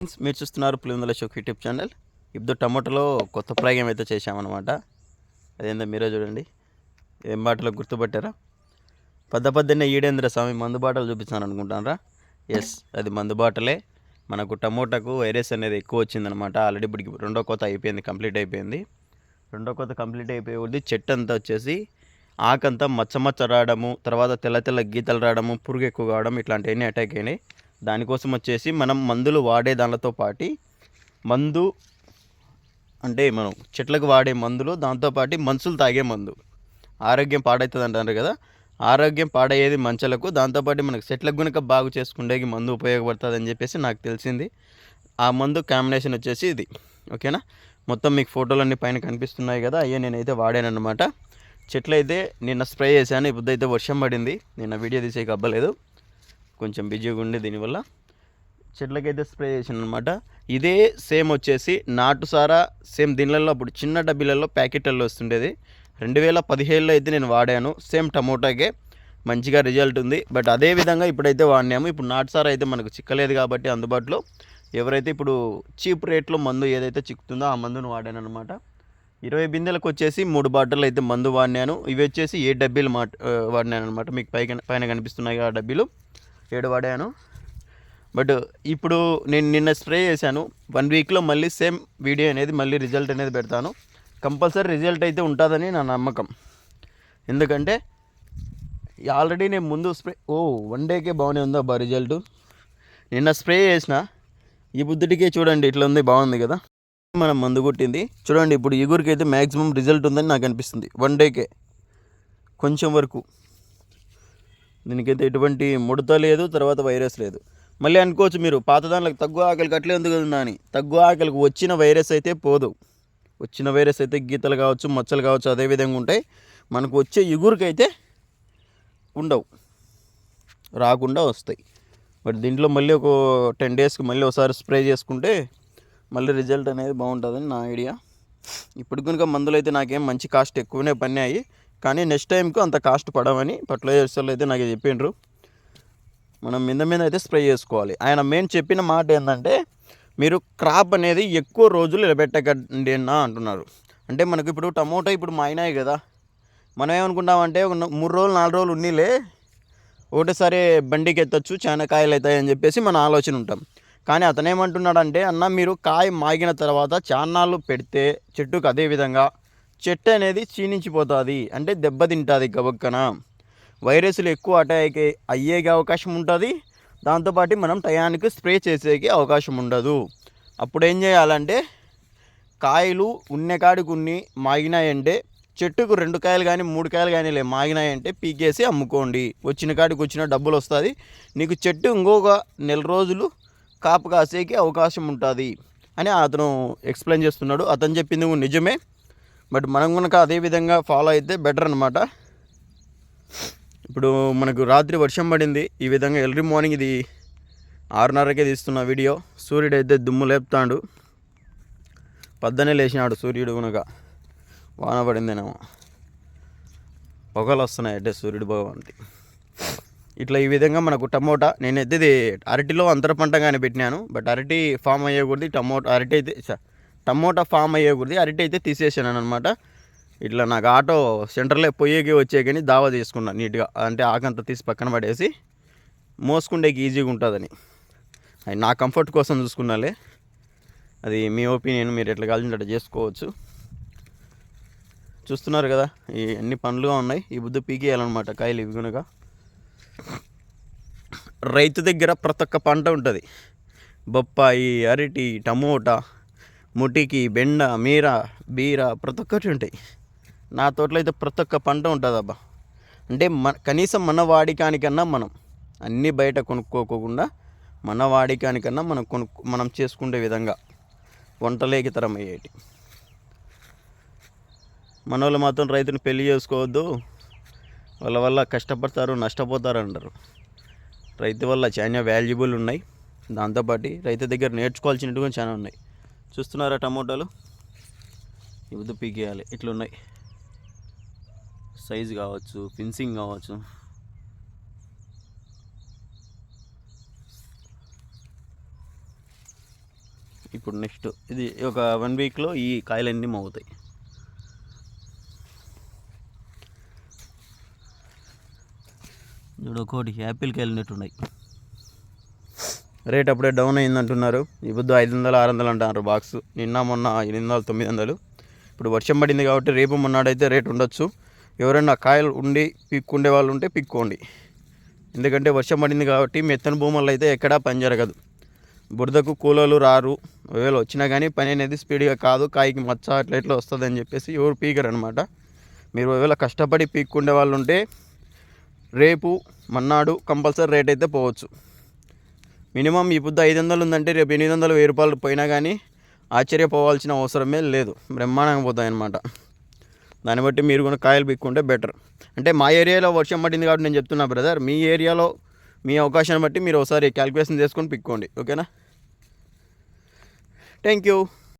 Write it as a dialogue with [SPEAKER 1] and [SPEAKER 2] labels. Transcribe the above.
[SPEAKER 1] Friends మీరు చూస్తున్నారు పులివెందుల షోక్ YouTube channel. ఇప్పుడు టమాటోలో కొత్త ప్రయోగం అయితే చేశామన్నమాట. అదేందో మీరే చూడండి. ఏం బాటలో గుర్తుపట్టారా? పద్ద పద్దెన్న ఈడేంద్ర స్వామి మందు బాటలు చూపిస్తాను అనుకుంటానరా ఎస్ అది మందు బాటలే. మనకు టమోటాకు వైరస్ అనేది ఎక్కువ వచ్చిందనమాట ఆల్రెడీ ఇప్పటికి రెండో కొత్త అయిపోయింది కంప్లీట్ అయిపోయింది. రెండో కొత్త కంప్లీట్ అయిపోయి చెట్టు అంతా వచ్చేసి ఆకంతా మచ్చ మచ్చ రావడము తర్వాత తెల్ల తెల్ల గీతలు రావడము పురుగు ఎక్కువ కావడం ఇట్లాంటివన్నీ అటాక్ అయినాయి. దానికోసం వచ్చేసి మనం మందులు వాడే దానితో పాటి మందు అంటే మనం చెట్లకు వాడే మందులు దాంతోపాటు మనుషులు తాగే మందు. ఆరోగ్యం పాడవుతుంది అంటారు కదా. ఆరోగ్యం పాడయ్యేది మంచలకు దాంతోపాటు మనకు చెట్లకు కనుక బాగు చేసుకుండేకి మందు ఉపయోగపడుతుంది అని చెప్పేసి నాకు తెలిసింది. ఆ మందు కాంబినేషన్ వచ్చేసి ఇది. ఓకేనా? మొత్తం మీకు ఫోటోలు అన్ని పైన కనిపిస్తున్నాయి కదా అయ్యే నేనైతే వాడానన్నమాట. చెట్లు అయితే నిన్న స్ప్రే చేశాను ఇప్పుడు అయితే వర్షం పడింది. నిన్న వీడియో తీసేకి అవ్వలేదు కొంచెం బిజీగా ఉండే దీనివల్ల చెట్లకైతే స్ప్రే చేసాను అనమాట ఇదే సేమ్ వచ్చేసి నాటు సారా సేమ్ దీనిలలో అప్పుడు చిన్న డబ్బీలలో ప్యాకెట్లలో వస్తుండేది. రెండు వేల పదిహేడులో అయితే నేను వాడాను. సేమ్ టమోటాకే మంచిగా రిజల్ట్ ఉంది. బట్ అదే విధంగా ఇప్పుడైతే వాడినాము. ఇప్పుడు నాటు సారా అయితే మనకు చిక్కలేదు కాబట్టి అందుబాటులో ఎవరైతే ఇప్పుడు చీప్ రేట్లో మందు ఏదైతే చిక్కుతుందో ఆ మందును వాడాను అనమాట ఇరవై బిందెలకు వచ్చేసి మూడు బాటిల్ అయితే మందు వాడినాను. ఇవి వచ్చేసి ఏ డబ్బీలు మా వాడినాను అనమాట మీకు పైన పైన కనిపిస్తున్నాయి ఆ డబ్బీలు. ఏడు వాడాను. బట్ ఇప్పుడు నేను నిన్న స్ప్రే చేశాను. వన్ వీక్లో మళ్ళీ సేమ్ వీడియో అనేది మళ్ళీ రిజల్ట్ అనేది పెడతాను. కంపల్సరీ రిజల్ట్ అయితే ఉంటుందని నా నమ్మకం. ఎందుకంటే ఆల్రెడీ నేను ముందు స్ప్రే ఓ వన్ డేకే బాగానే ఉందా బా రిజల్ట్? నిన్న స్ప్రే చేసిన. ఈ బుద్ధుడికే చూడండి ఇట్లా ఉంది బాగుంది కదా? మనం మందు కొట్టింది. చూడండి ఇప్పుడు ఇగురికి అయితే మ్యాక్సిమం రిజల్ట్ ఉందని నాకు అనిపిస్తుంది. వన్ డేకే. కొంచెం వరకు. దీనికైతే ఎటువంటి ముడత లేదు తర్వాత వైరస్ లేదు. మళ్ళీ అనుకోవచ్చు మీరు పాత దాంట్లో తగ్గు ఆకలికి అట్లే ఉంది కదా అని తగ్గు ఆకలికి వచ్చిన వైరస్ అయితే పోదు. వచ్చిన వైరస్ అయితే గీతలు కావచ్చు మచ్చలు కావచ్చు అదే విధంగా ఉంటాయి. మనకు వచ్చే ఇగురుకైతే ఉండవు. రాకుండా వస్తాయి. బట్ దీంట్లో మళ్ళీ ఒక టెన్ డేస్కి మళ్ళీ ఒకసారి స్ప్రే చేసుకుంటే మళ్ళీ రిజల్ట్ అనేది బాగుంటుందని నా ఐడియా. ఇప్పుడు కనుక మందులు అయితే నాకేం మంచి కాస్ట్ ఎక్కువనే పన్నాయి. కానీ నెక్స్ట్ టైంకు అంత కాస్ట్ పడవని ఫర్టిలైజర్స్లో అయితే నాకు చెప్పిండ్రు. మనం మీద మీద అయితే స్ప్రే చేసుకోవాలి. ఆయన మెయిన్ చెప్పిన మాట ఏంటంటే మీరు క్రాప్ అనేది ఎక్కువ రోజులు నిలబెట్టకండి అన్న అంటున్నారు. అంటే మనకు ఇప్పుడు టమోటా ఇప్పుడు మైనాయి కదా. మనం ఏమనుకుంటామంటే ఒక మూడు రోజులు నాలుగు రోజులు ఉన్నీలే ఒకటేసారి బండికి ఎత్తచ్చు చాలా కాయలు అవుతాయి అని చెప్పేసి మన ఆలోచన ఉంటాం. కానీ అతను ఏమంటున్నాడంటే అన్న మీరు కాయ మాగిన తర్వాత చాన్నాళ్ళు పెడితే చెట్టుకు అదే విధంగా చెట్టు అనేది క్షీణించిపోతుంది అంటే దెబ్బతింటుంది గబక్కన. వైరస్లు ఎక్కువ అటాక్ అయ్యేకి అవకాశం ఉంటుంది దాంతోపాటు మనం టయానికి స్ప్రే చేసేకి అవకాశం ఉండదు. అప్పుడు ఏం చేయాలంటే కాయలు ఉన్న కాడికి ఉన్ని మాగినాయంటే చెట్టుకు రెండు కాయలు కానీ మూడు కాయలు కానీ లే మాగినాయంటే పీకేసి అమ్ముకోండి. వచ్చిన కాడికి వచ్చిన డబ్బులు వస్తుంది. నీకు చెట్టు ఇంకొక నెల రోజులు కాపు కాసేకి అవకాశం ఉంటుంది అని అతను ఎక్స్ప్లెయిన్ చేస్తున్నాడు. అతను చెప్పింది నిజమే. బట్ మనం కనుక అదే విధంగా ఫాలో అయితే బెటర్ అనమాట ఇప్పుడు మనకు రాత్రి వర్షం పడింది. ఈ విధంగా ఎర్లీ మార్నింగ్ ఇది ఆరున్నరకే తీస్తున్న వీడియో. సూర్యుడు అయితే దుమ్ము లేపుతాడు. పద్దనే లేచినాడు సూర్యుడు కనుక వాన పడిందేనేమో. పొగలు వస్తున్నాయి అంటే సూర్యుడు భగవంతి ఇట్లా ఈ విధంగా మనకు టమోటా నేనైతే ఇది అరటిలో అంతర పంటగానే పెట్టినాను. బట్ అరటి ఫామ్ అయ్యకూడదు టమోటా అరటి అయితే టమోటా ఫామ్ అయ్యకూడదు. అరటి అయితే తీసేసాను అనమాట ఇట్లా నాకు ఆటో సెంటర్లో పొయ్యేకి వచ్చే కానీ దావా తీసుకున్నా నీట్గా. అంటే ఆకంతా తీసి పక్కన పడేసి మోసుకుండేకి ఈజీగా ఉంటుందని. అది నా కంఫర్ట్ కోసం చూసుకున్నాలే. అది మీ ఒపీనియన్ మీరు ఎట్లా కావాలంటే చేసుకోవచ్చు. చూస్తున్నారు కదా ఈ అన్ని పండ్లుగా ఉన్నాయి. ఈ బుద్ధి పీకేయాలన్నమాట కాయలు ఇవి కనుక రైతు దగ్గర ప్రతి ఒక్క పంట ఉంటుంది. బొప్పాయి అరటి టమోటా ముటికి బెండ మీర బీర ప్రతి ఒక్కటి ఉంటాయి. నా తోటలో అయితే ప్రతి ఒక్క పంట ఉంటుంది అబ్బా అంటే మన కనీసం మన వాడికానికన్నా మనం అన్నీ బయట కొనుక్కోకుండా మన వాడికానికన్నా మనం కొనుక్కు మనం చేసుకునే విధంగా వంటలేకి తరం అయ్యేటి మన వాళ్ళు మాత్రం రైతుని పెళ్ళి చేసుకోవద్దు. వాళ్ళ వల్ల కష్టపడతారు నష్టపోతారు అంటారు. రైతు వల్ల చాలా వాల్యుబుల్ ఉన్నాయి. దాంతోపాటు రైతు దగ్గర నేర్చుకోవాల్సినట్టుగా చాలా ఉన్నాయి. చూస్తున్నారా టమోటాలు? ఇవి పీకేయాలి. ఇట్లున్నాయి. సైజు కావచ్చు ఫిన్సింగ్ కావచ్చు. ఇప్పుడు నెక్స్ట్ ఇది ఒక వన్ వీక్లో ఈ కాయలన్నీ మోగుతాయి. చూడు ఒకటి యాపిల్కి వెళ్ళినట్టున్నాయి రేట్ అప్పుడే డౌన్ అయింది అంటున్నారు ఈ పొద్దు ఐదు వందలు ఆరు వందలు అంటున్నారు బాక్స్. నిన్న మొన్న ఎనిమిది వందలు తొమ్మిది వందలు ఇప్పుడు వర్షం పడింది కాబట్టి రేపు మొన్నాడైతే రేట్ ఉండొచ్చు. ఎవరైనా కాయలు ఉండి పిక్కుండే వాళ్ళు ఉంటే పిక్కోండి. ఎందుకంటే వర్షం పడింది కాబట్టి మెత్తని భూముల్లో అయితే ఎక్కడా పని జరగదు. బురదకు కూలోళ్ళు రారు. ఒకవేళ వచ్చినా కానీ పని అనేది స్పీడ్గా కాదు. కాయకి మచ్చ అట్లా ఇట్లా వస్తుంది అని చెప్పేసి ఎవరు పీకరు అనమాట మీరు ఒకవేళ కష్టపడి పీక్కుండే వాళ్ళు ఉంటే రేపు మన్నాడు కంపల్సరీ రేట్ అయితే పోవచ్చు. మినిమం ఈ పొద్దు ఐదు వందలు ఉందంటే రేపు ఎనిమిది వందలు వెయ్యి రూపాయలు పోయినా కానీ ఆశ్చర్యపోవాల్సిన అవసరమే లేదు. బ్రహ్మాండంగా పోతాయి అనమాట దాన్ని బట్టి మీరు కూడా కాయలు పిక్కుంటే బెటర్. అంటే మా ఏరియాలో వర్షం పడింది కాబట్టి నేను చెప్తున్నా బ్రదర్. మీ ఏరియాలో మీ అవకాశాన్ని బట్టి మీరు ఒకసారి క్యాల్కులేషన్ చేసుకొని పిక్కోండి. ఓకేనా? Thank you